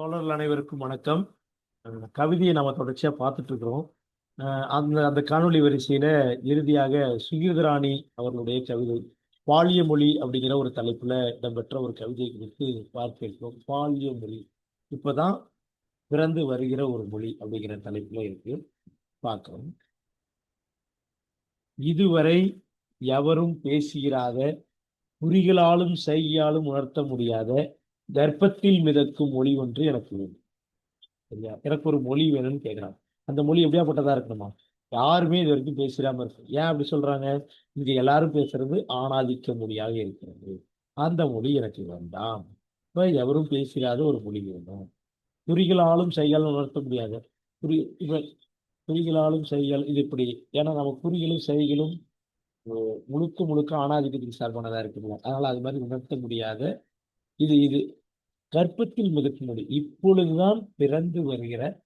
தோழர்கள் அனைவருக்கும் வணக்கம். கவிதையை நம்ம தொடர்ச்சியாக பார்த்துட்டு இருக்கிறோம். அந்த அந்த காணொளி வரிசையில இறுதியாக சுகீர்தராணி அவர்களுடைய கவிதை பாலிய மொழி அப்படிங்கிற ஒரு தலைப்புல இடம்பெற்ற ஒரு கவிதை குறித்து பார்க்க இருக்கிறோம் பாலிய மொழி இப்போதான் பிறந்து வருகிற ஒரு மொழி அப்படிங்கிற தலைப்புல இருக்கு. பார்க்கிறோம். இதுவரை எவரும் பேசுகிறாத குறிகளாலும் செய்யாலும் உணர்த்த முடியாத கர்ப்பத்தில் மிதக்கும் மொழி ஒன்று எனக்கு வேணும் சரியா? எனக்கு ஒரு மொழி வேணும்னு கேட்குறாங்க அந்த மொழி எப்படியாப்பட்டதா இருக்கணுமா? யாருமே இது வரைக்கும் பேசிடாம இருக்கு ஏன் அப்படி சொல்றாங்க? இங்க எல்லாரும் பேசுறது ஆணாதிக்க மொழியாக இருக்கிறது. அந்த மொழி எனக்கு வேண்டாம். இப்போ எவரும் பேசிடாத ஒரு மொழி வேணும். குறிகளாலும் செய்யாலும் உணர்த்த முடியாது. குறி இப்போ குறிகளாலும் செய்கள் இது இப்படி. ஏன்னா நம்ம குறிகளும் செய்களும் முழுக்க முழுக்க ஆணாதிக்கத்துக்கு சார்பானதாக இருக்குல்ல அதனால் அது மாதிரி உணர்த்த முடியாத இது இது. கர்ப்பத்தில் மிதக்கும் மொழி இப்பொழுதுதான் பிறந்து வருகிற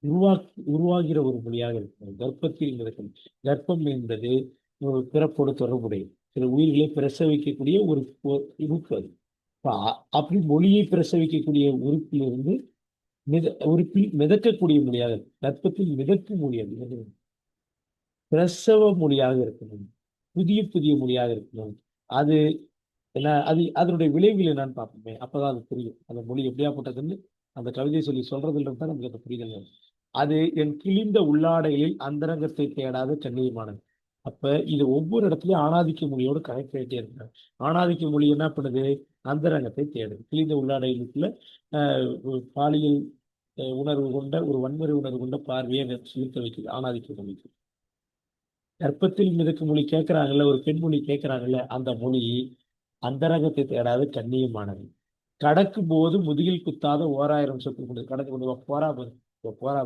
உருவாக்கி உருவாகிற ஒரு மொழியாக இருக்கிறது. கர்ப்பத்தில் மிதக்கும். கர்ப்பம் என்பது ஒரு பிறப்போடு தொடர்புடைய சில உயிர்களை பிரசவிக்கக்கூடிய ஒரு உறுப்பு அது. அப்படி மொழியை பிரசவிக்கக்கூடிய உறுப்பிலிருந்து மித உறுப்பில் மிதக்கக்கூடிய மொழியாக கர்ப்பத்தில் மிதக்கும் மொழி அது. பிரசவ மொழியாக இருக்கணும். புதிய புதிய மொழியாக இருக்கணும். அது ஏன்னா அது அதனுடைய விளைவுகள் என்னன்னு பார்ப்போமே. அப்போதான் அது புரியும். அந்த மொழி எப்படியாப்பட்டதுன்னு அந்த கவிதை சொல்லி சொல்றதுல இருந்து தான் நமக்கு அந்த புரிதல் வரும். அது என் கிழிந்த உள்ளாடைகளில் அந்தரங்கத்தை தேடாத கண்ணியமானது அப்ப இது ஒவ்வொரு இடத்துலயும் ஆணாதிக்க மொழியோடு கனெக்ட் ஆகிட்டே இருக்கிறாங்க ஆணாதிக்க மொழி என்ன பண்ணுது? அந்தரங்கத்தை தேடுது. கிழிந்த உள்ளாடைகளுக்குள்ள ஆஹ், பாலியல் உணர்வு கொண்ட ஒரு வன்முறை உணர்வு கொண்ட பார்வையை செலுத்த வைக்குது ஆணாதிக்க மொழிக்கு. கர்ப்பத்தில் மிதக்கும் மொழி கேட்கறாங்கல்ல ஒரு பெண்மொழி கேட்கறாங்கல்ல அந்த மொழி அந்தரங்கத்தை தேடாத கண்ணியமானது. கடக்கும் போது முதுகில் குத்தாத ஓராயிரம் சொத்து கொண்டு கடந்து கொண்டு போறா பாரு இப்போ போறா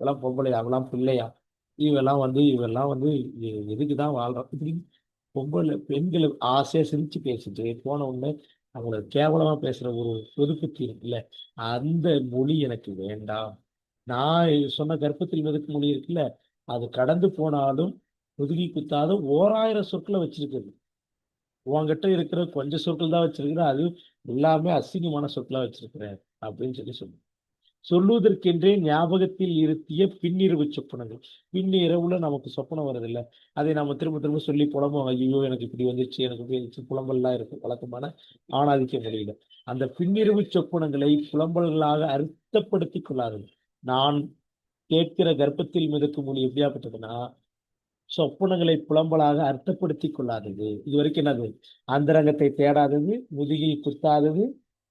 இதெல்லாம் பொம்பளை அவெல்லாம் பிள்ளையா. இவெல்லாம் வந்து இவெல்லாம் வந்து எதுக்கு எதுக்குதான் வாழ்றோம் இப்படி பொம்பளை பெண்களை ஆசையா சிரிச்சு பேசிட்டு போன உடனே அவங்கள கேவலமா பேசுற ஒரு ஒதுக்குத்தி இருக்குல்ல அந்த மொழி எனக்கு வேண்டாம். நான் சொன்ன கர்ப்பத்தில் மிதக்கும் மொழி இருக்குல்ல அது கடந்து போனாலும் முதுகி குத்தாத ஓராயிரம் சொற்களை வச்சிருக்கிறது. உங்ககிட்ட இருக்கிற கொஞ்சம் சொற்கள் தான் வச்சிருக்கிறேன். அது எல்லாமே அசிங்கமான சொற்களாக வச்சிருக்கிறேன் அப்படின்னு சொல்லி சொல்லு சொல்லுவதற்கென்றே ஞாபகத்தில் இருத்திய பின்னிரவு சொப்பனங்கள். பின் இரவுல நமக்கு சொப்பனம் வருதில்ல அதை நம்ம திரும்ப திரும்ப சொல்லி புலம்பம் ஐயோ எனக்கு இப்படி வந்துருச்சு எனக்கு இப்படி வந்துச்சு புலம்பல்லாம் இருக்கும் வழக்கமான ஆணாதிக்க முறையில அந்த பின்னிரவு சொப்பனங்களை புலம்பல்களாக அர்த்தப்படுத்திக் கொள்ளாதது. நான் கேட்கிற கர்ப்பத்தில் மிதக்கும் மொழி எப்படியாப்பட்டதுன்னா சொப்பனங்களை புலம்பலாக அர்த்தப்படுத்திக் கொள்ளாதது. இது வரைக்கும் என்னது? அந்தரங்கத்தை தேடாதது முதுகில் குத்தாதது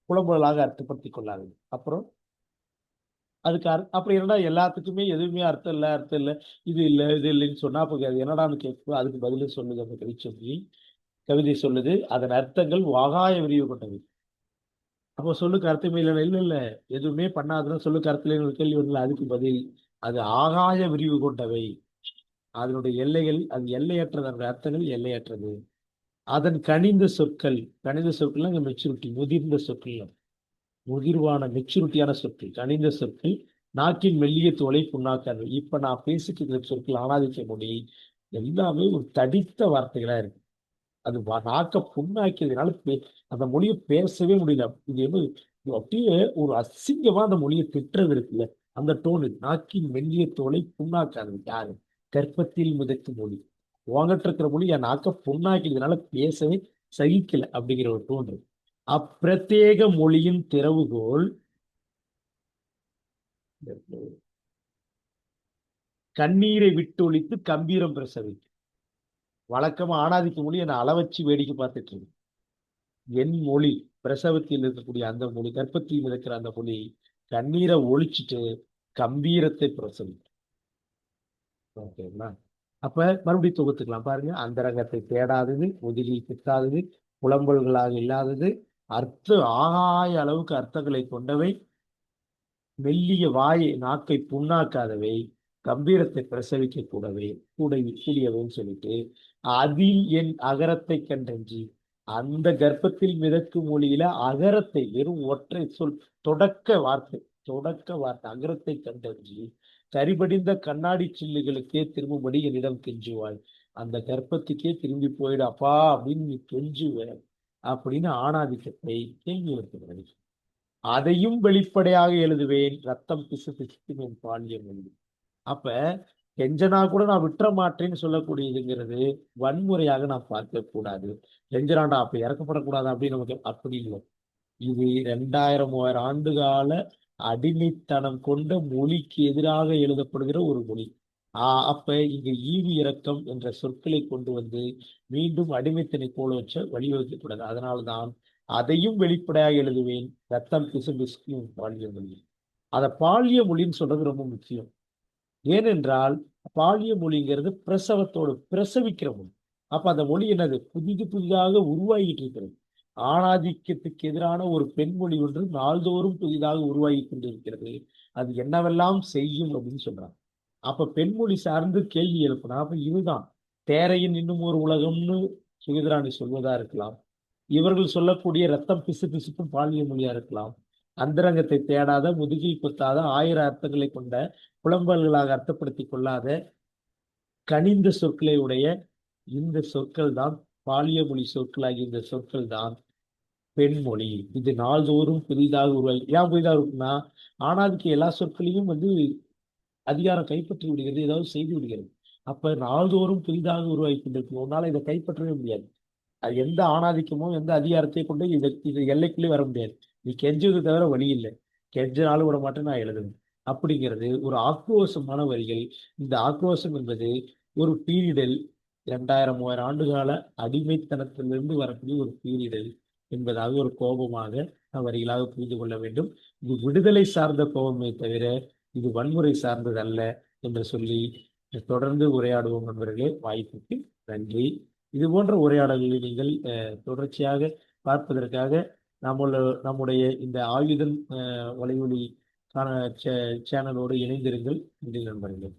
புலம்பலாக அர்த்தப்படுத்திக் கொள்ளாதது. அப்புறம்? அதுக்கு அர் அப்புறம் என்னடா எல்லாத்துக்குமே எதுவுமே அர்த்தம் இல்லை அர்த்தம் இல்லை? இது இல்லை இது இல்லைன்னு சொன்னா அப்போ என்னடான்னு கேட்கும் அதுக்கு பதிலும் சொல்லுது அந்த கவி சொல்லி. கவிதை சொல்லுது. அதன் அர்த்தங்கள் வாகாய விரிவு கொண்டவை. அப்போ சொல்லுக்கு அர்த்தமே இல்லை இல்லை இல்லை எதுவுமே பண்ணாதுன்னா சொல்லுக்கு அர்த்தம் இல்லைன்னு கேள்வி வரல அதுக்கு பதில் அது ஆகாய விரிவு கொண்டவை. அதனுடைய எல்லைகள் அது எல்லையற்றது அதனுடைய அர்த்தங்கள் எல்லையற்றது. அதன் கனிந்த சொற்கள் கனிந்த சொற்கள் அங்கே மெச்சூரிட்டி முதிர்ந்த சொற்கள். முதிர்வான மெச்சூரிட்டியான சொற்கள் கனிந்த சொற்கள் நாக்கின் மெல்லிய தோலை புண்ணாக்காது. இப்போ நான் பேசிட்டு இருக்கிற சொற்கள் ஆனாதிக்க மொழி எல்லாமே ஒரு தடித்த வார்த்தைகளாக இருக்கு. அது நாக்க புண்ணாக்கியதுனால பே- அந்த மொழியை பேசவே முடியல. இது என்ன அப்படியே ஒரு அசிங்கமாக அந்த மொழியை திட்டுறது இருக்குல்ல அந்த டோனு நாக்கின் மெல்லிய தோலை புண்ணாக்காது யாரு? கர்ப்பத்தில் மிதக்கும் மொழி உங்ககிட்ட இருக்கிற மொழி என் நாக்க புண்ணாக்கியதுனால பேசவே சகிக்கல அப்படிங்கிற ஒரு தோன்று அப்பிரத்யேக மொழியின் திறவுகோல் கண்ணீரை விட்டு ஒழித்து கம்பீரம் பிரசவிக்கும். வழக்கமா ஆணாதிக்க மொழி என்னை அளவச்சு வேடிக்கை பார்த்துட்டு இருக்கு. என் மொழி பிரசவத்தில் இருக்கக்கூடிய அந்த மொழி கற்பத்தில் மிதக்கிற அந்த மொழி கண்ணீரை ஒழிச்சிட்டு கம்பீரத்தை பிரசவிக்கும். ஓகேங்களா? அப்ப மறுபடியும் தொகுத்துக்கலாம் பாருங்க. அந்தரங்கத்தை தேடாதது முதுகில் கிட்டாதது புலம்பல்களாக இல்லாதது அர்த்த ஆகாய அளவுக்கு அர்த்தங்களை கொண்டவை மெல்லிய வாயை நாக்கை புண்ணாக்காதவை கம்பீரத்தை பிரசவிக்க கூடவே கூடை கூடியவைன்னு சொல்லிட்டு அதில் என் அகரத்தை கண்டஞ்சி அந்த கர்ப்பத்தில் மிதக்கும் மொழியில அகரத்தை வெறும் ஒற்றை சொல் தொடக்க வார்த்தை தொடக்க வார்த்தை அகரத்தை கண்டஞ்சி சரிபடிந்த கண்ணாடி சில்லுகளுக்கே திரும்பும்படி என்னிடம் கெஞ்சுவாள் அந்த கர்ப்பத்துக்கே திரும்பி போயிடு அப்பா அப்படின்னு நீ கெஞ்சுவ அப்படின்னு ஆணாதிக்கத்தை கேள்வி வைக்கிறது அதையும் வெளிப்படையாக எழுதுவேன் ரத்தம் பிசு பிசுக்கும் என் பாலியம் மொழி அப்ப கெஞ்சனா கூட நான் விட்டுற மாட்டேன்னு சொல்லக்கூடியதுங்கிறது வன்முறையாக நான் பார்க்க கூடாது. கெஞ்சனாண்டா அப்ப இறக்கப்படக்கூடாது அப்படின்னு நமக்கு அப்படி இல்லை. இது ரெண்டாயிரம் மூவாயிரம் ஆண்டு கால அடிமைத்தனம் கொண்ட மொழிக்கு எதிராக எழுதப்படுகிற ஒரு மொழி. ஆஹ் அப்ப இங்க ஈவு இறக்கம் என்ற சொற்களை கொண்டு வந்து மீண்டும் அடிமைத்தனை போல வச்ச வழிவகுக்கக்கூடாது அதனால்தான் அதையும் வெளிப்படையாக எழுதுவேன். ரத்தம் பிசு பிசுக்கும் பாலிய மொழி. அதை பாலிய மொழின்னு சொல்றது ரொம்ப முக்கியம். ஏனென்றால் பாலிய மொழிங்கிறது பிரசவத்தோடு பிரசவிக்கிற மொழி. அப்ப அந்த மொழி என்னது? புதிது புதிதாக உருவாகிட்டு இருக்கிறது. ஆணாதிக்கத்துக்கு எதிரான ஒரு பெண்மொழி ஒன்று நாள்தோறும் புதிதாக உருவாகி கொண்டிருக்கிறது. அது என்னவெல்லாம் செய்யும் அப்படின்னு சொல்றாங்க. அப்ப பெண்மொழி சார்ந்து கேள்வி எழுப்பினா அப்ப இதுதான். தேரையின் இன்னும் ஒரு உலகம்னு சுகிதராணி சொல்வதா இருக்கலாம். இவர்கள் சொல்லக்கூடிய ரத்தம் பிசு பிசுக்கும் பாலிய மொழியா இருக்கலாம். அந்தரங்கத்தை தேடாத முதுகில் குத்தாத ஆயிரம் அர்த்தங்களை கொண்ட புலம்பல்களாக அர்த்தப்படுத்தி கொள்ளாத கனிந்த சொற்களை உடைய இந்த சொற்கள் தான் பாலிய மொழி சொற்களாகிய இந்த சொற்கள் தான் பெண்மொழி. இது நாள்தோறும் புதிதாக உருவாகி ஏன் புதிதாக இருக்குன்னா ஆணாதிக்க எல்லா சொற்களையும் வந்து அதிகாரம் கைப்பற்றி விடுகிறது ஏதாவது செய்து விடுகிறது. அப்ப நாள்தோறும் புதிதாக உருவாகி கொண்டிருக்கும். உன்னால இதை கைப்பற்றவே முடியாது. அது எந்த ஆணாதிக்கமோ எந்த அதிகாரத்தை கொண்டு இதை இது எல்லைக்குள்ளே வர முடியாது. நீ கெஞ்சுவது தவிர வழி இல்லை. கெஞ்சினாலும் விட மாட்டேன் நான் எழுதுவேன். அப்படிங்கிறது ஒரு ஆக்ரோஷமான வரிகள். இந்த ஆக்ரோஷம் என்பது ஒரு பீரிடல். இரண்டாயிரம் மூவாயிரம் ஆண்டுகால அடிமைத்தனத்திலிருந்து வரக்கூடிய ஒரு பீரிடல். என்பதாக ஒரு கோபமாக நாம் வரிகளாக புரிந்து கொள்ள வேண்டும். இது விடுதலை சார்ந்த கோபமே தவிர இது வன்முறை சார்ந்தது அல்ல என்று சொல்லி தொடர்ந்து உரையாடுவோம் நண்பர்களே. வாய்ப்புக்கு நன்றி. இது போன்ற உரையாடல்களை நீங்கள் தொடர்ச்சியாக பார்ப்பதற்காக நம்மள நம்முடைய இந்த ஆயுதம் அஹ், வலையொலி சேனலோடு இணைந்திருங்கள். நன்றி நண்பர்களே.